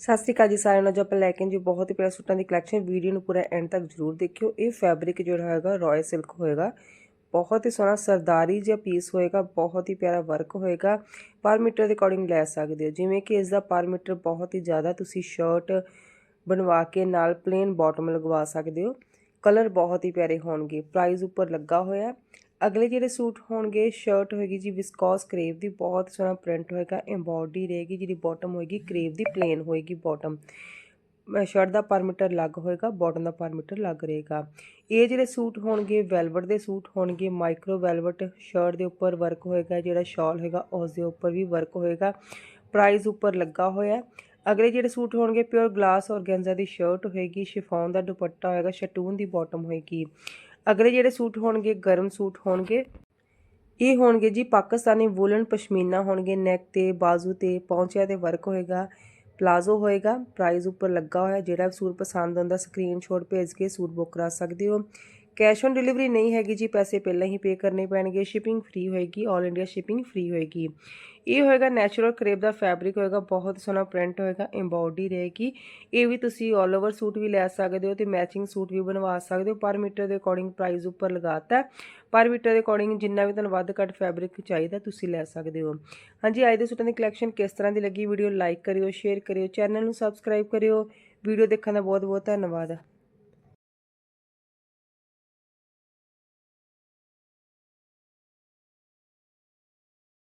ਸਤਿ ਸ਼੍ਰੀ ਅਕਾਲ ਜੀ ਸਾਰਿਆਂ ਨੂੰ ਜੋ ਆਪਾਂ ਲੈ ਕੇ ਜੀ ਬਹੁਤ ਹੀ ਪਿਆਰੇ ਸੂਟਾਂ ਦੀ ਕਲੈਕਸ਼ਨ ਵੀਡੀਓ ਨੂੰ ਪੂਰਾ ਐਂਡ ਤੱਕ ਜ਼ਰੂਰ ਦੇਖਿਓ। ਇਹ ਫੈਬਰਿਕ ਜਿਹੜਾ ਹੋਏਗਾ ਰਾਇਲ ਸਿਲਕ ਹੋਏਗਾ। ਬਹੁਤ ਹੀ ਸੋਹਣਾ ਸਰਦਾਰੀ ਜਿਹਾ ਪੀਸ ਹੋਏਗਾ, ਬਹੁਤ ਹੀ ਪਿਆਰਾ ਵਰਕ ਹੋਏਗਾ। ਪਰ ਮੀਟਰ ਦੇ ਅਕੋਰਡਿੰਗ ਲੈ ਸਕਦੇ ਹੋ। ਜਿਵੇਂ ਕਿ ਇਸ ਦਾ ਪਰ ਮੀਟਰ ਬਹੁਤ ਹੀ ਜ਼ਿਆਦਾ ਤੁਸੀਂ ਸ਼ਰਟ ਬਣਵਾ ਕੇ ਨਾਲ ਪਲੇਨ ਬਾਟਮ ਲਗਵਾ ਸਕਦੇ ਹੋ। ਕਲਰ ਬਹੁਤ ਹੀ ਪਿਆਰੇ ਹੋਣਗੇ। ਪ੍ਰਾਈਸ ਉੱਪਰ ਲੱਗਾ ਹੋਇਆ ਅਗਲੇ ਜਿਹੜੇ ਸੂਟ ਹੋਣਗੇ ਸ਼ਰਟ ਹੋਏਗੀ ਜੀ ਵਿਸਕੋਸ ਕਰੇਵ ਦੀ, ਬਹੁਤ ਸੋਹਣਾ ਪ੍ਰਿੰਟ ਹੋਏਗਾ ਐਮਬੋਡੀ ਰਹੇਗੀ ਜਿਹੜੀ ਬਾਟਮ ਹੋਏਗੀ ਕਰੇਵ ਦੀ ਪਲੇਨ ਹੋਏਗੀ ਬਾਟਮ ਸ਼ਰਟ ਦਾ ਪਰਮੀਟਰ ਲੱਗ ਹੋਏਗਾ ਬਾਟਮ ਦਾ ਪਰਮੀਟਰ ਲੱਗ ਰਹੇਗਾ। ਇਹ ਜਿਹੜੇ ਸੂਟ ਹੋਣਗੇ ਵੈਲਵਟ ਦੇ ਸੂਟ ਹੋਣਗੇ ਮਾਈਕਰੋ ਵੈਲਵਟ ਸ਼ਰਟ ਦੇ ਉੱਪਰ ਵਰਕ ਹੋਏਗਾ, ਜਿਹੜਾ ਸ਼ਾਲ ਹੈਗਾ ਉਸ ਦੇ ਉੱਪਰ ਵੀ ਵਰਕ ਹੋਏਗਾ। ਪ੍ਰਾਈਸ ਉੱਪਰ ਲੱਗਾ ਹੋਇਆ ਅਗਲੇ ਜਿਹੜੇ ਸੂਟ ਹੋਣਗੇ ਪਿਓਰ ਗਲਾਸ ਔਰਗੈਂਜ਼ਾ ਦੀ ਸ਼ਰਟ ਹੋਏਗੀ ਸ਼ਿਫੋਨ ਦਾ ਦੁਪੱਟਾ ਹੋਏਗਾ ਸ਼ਟੂਨ ਦੀ ਬਾਟਮ ਹੋਏਗੀ। ਅਗਲੇ ਜਿਹੜੇ ਸੂਟ ਹੋਣਗੇ, ਗਰਮ ਸੂਟ ਹੋਣਗੇ, ਇਹ ਹੋਣਗੇ ਜੀ ਪਾਕਿਸਤਾਨੀ ਵੂਲਨ ਪਸ਼ਮੀਨਾ ਹੋਣਗੇ ਨੈਕ ਤੇ, ਬਾਜ਼ੂ ਤੇ ਪੌਂਚਿਆਂ ਤੇ ਵਰਕ ਹੋਏਗਾ ਪਲਾਜ਼ੋ ਹੋਏਗਾ ਪ੍ਰਾਈਸ ਉੱਪਰ ਲੱਗਾ ਹੋਇਆ, ਜਿਹੜਾ ਸੂਟ ਪਸੰਦ ਆਉਂਦਾ ਸਕਰੀਨਸ਼ਾਟ ਭੇਜ ਕੇ ਸੂਟ ਬੁੱਕ ਕਰਾ ਸਕਦੇ ਹੋ। ਕੈਸ਼ ਔਨ ਡਿਲੀਵਰੀ ਨਹੀਂ ਹੈਗੀ ਜੀ, ਪੈਸੇ ਪਹਿਲਾਂ ਹੀ ਪੇ ਕਰਨੇ ਪੈਣਗੇ ਸ਼ਿਪਿੰਗ ਫ੍ਰੀ ਹੋਏਗੀ 올 ਇੰਡੀਆ ਸ਼ਿਪਿੰਗ ਫ੍ਰੀ ਹੋਏਗੀ। ਇਹ ਹੋਏਗਾ ਨੈਚੁਰਲ ਕਰੇਪ ਦਾ ਫੈਬਰਿਕ ਹੋਏਗਾ, ਬਹੁਤ ਸੋਹਣਾ ਪ੍ਰਿੰਟ ਹੋਏਗਾ ਐਮਬੋਡੀ ਰਹੇਗੀ। ਇਹ ਵੀ ਤੁਸੀਂ 올 ਓਵਰ ਸੂਟ ਵੀ ਲੈ ਸਕਦੇ ਹੋ ਤੇ ਮੈਚਿੰਗ ਸੂਟ ਵੀ ਬਣਵਾ ਸਕਦੇ ਹੋ। ਪਰ ਮੀਟਰ ਦੇ ਅਕੋਰਡਿੰਗ ਪ੍ਰਾਈਸ ਉੱਪਰ ਲਗਾਤਾ ਪਰ ਮੀਟਰ ਦੇ ਅਕੋਰਡਿੰਗ ਜਿੰਨਾ ਵੀ ਤੁਹਾਨੂੰ ਵੱਧ ਘੱਟ ਫੈਬਰਿਕ ਚਾਹੀਦਾ, ਤੁਸੀਂ ਲੈ ਸਕਦੇ ਹੋ। ਹਾਂਜੀ, ਅੱਜ ਦੇ ਸੂਟਾਂ ਦੀ ਕਲੈਕਸ਼ਨ ਕਿਸ ਤਰ੍ਹਾਂ ਦੀ ਲੱਗੀ? ਵੀਡੀਓ ਲਾਈਕ ਕਰਿਓ ਸ਼ੇਅਰ ਕਰਿਓ ਚੈਨਲ ਨੂੰ ਸਬਸਕ੍ਰਾਈਬ ਕਰਿਓ। ਵੀਡੀਓ ਦੇਖਣ ਦਾ ਬਹੁਤ ਬਹੁਤ ਧੰਨਵਾਦ।